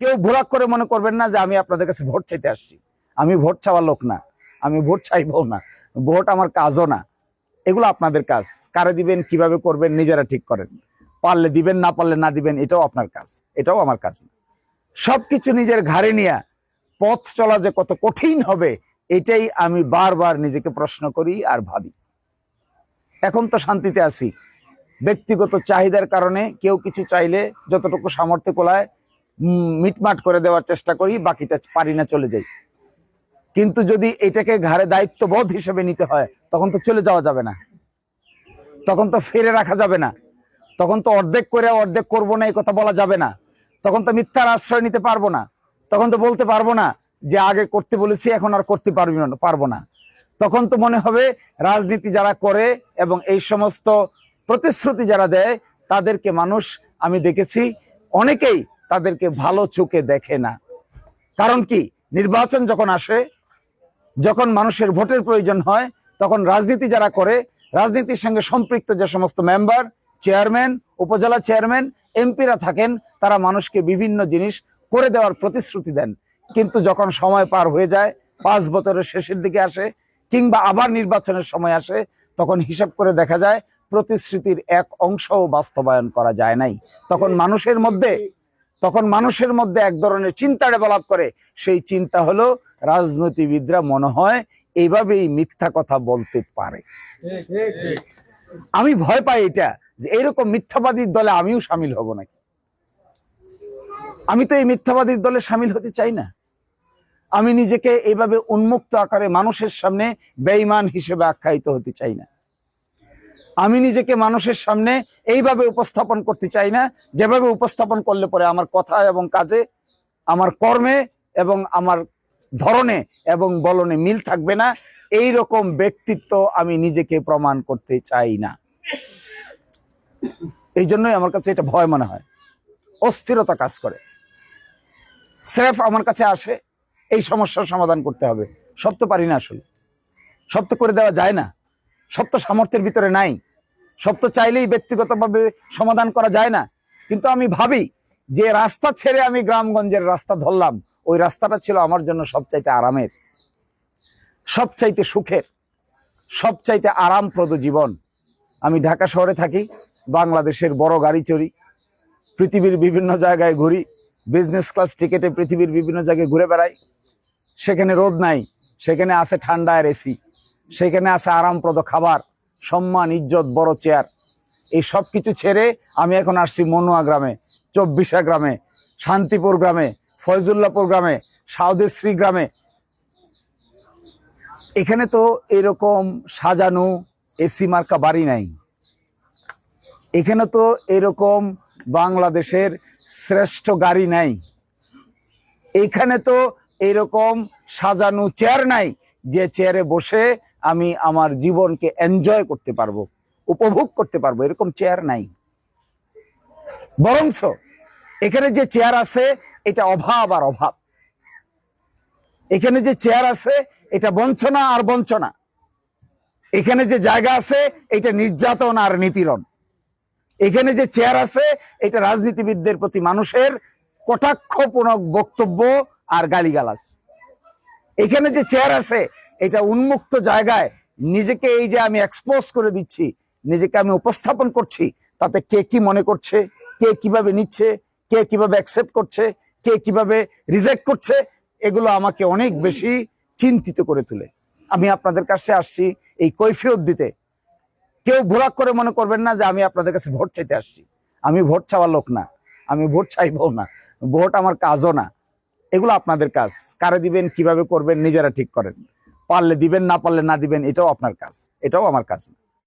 কেউ ভোরাক করে মনে করবেন না যে আমি আপনাদের কাছে ভোট চাইতে আসছি। আমি ভোট চাওয়ার লোক না, আমি ভোট চাইব না, ভোট আমার কাজও না। এগুলো আপনাদের কাজ। কারে দিবেন, কীভাবে করবেন, নিজেরা ঠিক করেন। পারলে দিবেন, না পারলে না দিবেন, এটাও আপনার কাজ। এটাও আমার কাজ না। সবকিছু নিজের ঘাড়ে নিয়ে পথ চলা যে কত কঠিন হবে, এটাই আমি বারবার নিজেকে প্রশ্ন করি আর ভাবি। এখন তো শান্তিতে আছি। ব্যক্তিগত চাহিদার কারণে কেউ কিছু চাইলে যতটুকু সামর্থ্য কোলায় মিটমাট করে দেওয়ার চেষ্টা করি, বাকিটা পারি না, চলে যাই। কিন্তু যদি এটাকে ঘাড়ে দায়িত্ববোধ হিসেবে নিতে হয়, তখন তো চলে যাওয়া যাবে না। তখন তো ফেরে রাখা যাবে না। তখন তো অর্ধেক করে অর্ধেক করব না, এই কথা বলা যাবে না। তখন তো মিথ্যার আশ্রয় নিতে পারব না। তখন তো বলতে পারব না যে আগে করতে বলেছি, এখন আর করতে পারবি না, পারব না। তখন তো মনে হবে রাজনীতি যারা করে এবং এই সমস্ত প্রতিশ্রুতি যারা দেয়, তাদেরকে মানুষ, আমি দেখেছি, অনেকেই তাদেরকে ভালো চোখে দেখে না। কারণ কি? নির্বাচন যখন আসে, যখন মানুষের ভোটের প্রয়োজন হয়, তখন রাজনীতি যারা করে, রাজনীতির সঙ্গে সম্পৃক্ত যে সমস্ত মেম্বার, চেয়ারম্যান, উপজেলা চেয়ারম্যান, এমপিরা থাকেন, তারা মানুষকে বিভিন্ন জিনিস করে দেওয়ার প্রতিশ্রুতি দেন। কিন্তু যখন সময় পার হয়ে যায়, পাঁচ বছরের শেষের দিকে আসে, কিংবা আবার নির্বাচনের সময় আসে, তখন হিসাব করে দেখা যায়, প্রতিশ্রুতির এক অংশও বাস্তবায়ন করা যায় নাই। তখন মানুষের মধ্যে তখন মানুষের মধ্যে এক ধরনের চিন্তা ডেভেলপ করে। সেই চিন্তা হলো, রাজনীতিবিদরা মনে হয় এইভাবেই মিথ্যা কথা বলতে পারে। আমি ভয় পাই এটা, যে এরকম মিথ্যাবাদীর দলে আমিও সামিল হব নাকি? আমি তো এই মিথ্যাবাদীর দলে সামিল হতে চাই না। আমি নিজেকে এইভাবে উন্মুক্ত আকারে মানুষের সামনে বেঈমান হিসেবে আখ্যায়িত হতে চাই না। আমি নিজেকে মানুষের সামনে এইভাবে উপস্থাপন করতে চাই না। যেভাবে উপস্থাপন করলে পরে আমার কথা এবং কাজে, আমার কর্মে এবং আমার ধরনে এবং বলনে মিল থাকবে না। এই রকম ব্যক্তিত্ব আমি নিজেকে প্রমাণ করতে চাই না। এই জন্যই আমার কাছে এটা ভয় মনে হয়। অস্থিরতা কাজ করে। স্রেফ আমার কাছে আসে, এই সমস্যার সমাধান করতে হবে। সব তো পারি না আসলে। সব তো করে দেওয়া যায় না। সব তো সামর্থ্যের ভিতরে নাই। সব তো চাইলেই ব্যক্তিগতভাবে সমাধান করা যায় না। কিন্তু আমি ভাবি যে রাস্তা ছেড়ে আমি গ্রামগঞ্জের রাস্তা ধরলাম, ওই রাস্তাটা ছিল আমার জন্য সবচাইতে আরামের, সবচাইতে সুখের, সবচাইতে আরামপ্রদ জীবন। আমি ঢাকা শহরে থাকি, বাংলাদেশের বড় গাড়ি চড়ি, পৃথিবীর বিভিন্ন জায়গায় ঘুরি বিজনেস ক্লাস টিকেটে পৃথিবীর বিভিন্ন জায়গায় ঘুরে বেড়াই। সেখানে রোদ নাই, সেখানে আছে ঠান্ডা আর এসি, সেখানে আছে আরামপ্রদ খাবার সম্মান, ইজ্জত, বড় চেয়ার। এই সব কিছু ছেড়ে আমি এখন আসছি মনুয়া গ্রামে, চব্বিশা গ্রামে, শান্তিপুর গ্রামে ফয়জুল্লাপুর গ্রামে, সাউদেশ্রী গ্রামে। এখানে তো এরকম সাজানো এসি মার্কা বাড়ি নাই। এখানে তো এরকম বাংলাদেশের শ্রেষ্ঠ গাড়ি নাই। এখানে তো এরকম সাজানো চেয়ার নাই। যে চেয়ারে বসে আমি আমার জীবনকে এনজয় করতে পারব, উপভোগ করতে পারব, এরকম চেয়ার নাই। বরঞ্চ এখানে যে চেয়ার আছে, এটা অভাব আর অভাব। এখানে যে চেয়ার আছে, এটা বঞ্চনা আর বঞ্চনা। এখানে যে জায়গা আছে, এটা নির্যাতন আর নিপীড়ন। এখানে যে চেয়ার আছে, এটা রাজনীতিবিদদের প্রতি মানুষের কটাক্ষপূর্ণক বক্তব্য আর গালিগালাজ। এখানে যে চেয়ার আছে এটা উন্মুক্ত জায়গায় নিজেকে এই যে আমি এক্সপোজ করে দিচ্ছি, নিজেকে আমি উপস্থাপন করছি, তাতে কে কি মনে করছে, কে কীভাবে নিচ্ছে, কে কীভাবে অ্যাকসেপ্ট করছে, কে কীভাবে রিজেক্ট করছে, এগুলো আমাকে অনেক বেশি চিন্তিত করে তোলে। আমি আপনাদের কাছে আসছি এই কৈফিয়ত দিতে। কেউ ভোরাক করে মনে করবেন না যে আমি আপনাদের কাছে ভোট চাইতে আসছি। আমি ভোট চাওয়ার লোক না, আমি ভোট চাইব না, ভোট আমার কাজও না। এগুলো আপনাদের কাজ। কারে দিবেন, কীভাবে করবেন, নিজেরা ঠিক করেন। পারলে দিবেন না পারলে না দিবেন এটাও আপনার কাজ। এটাও আমার কাজ না।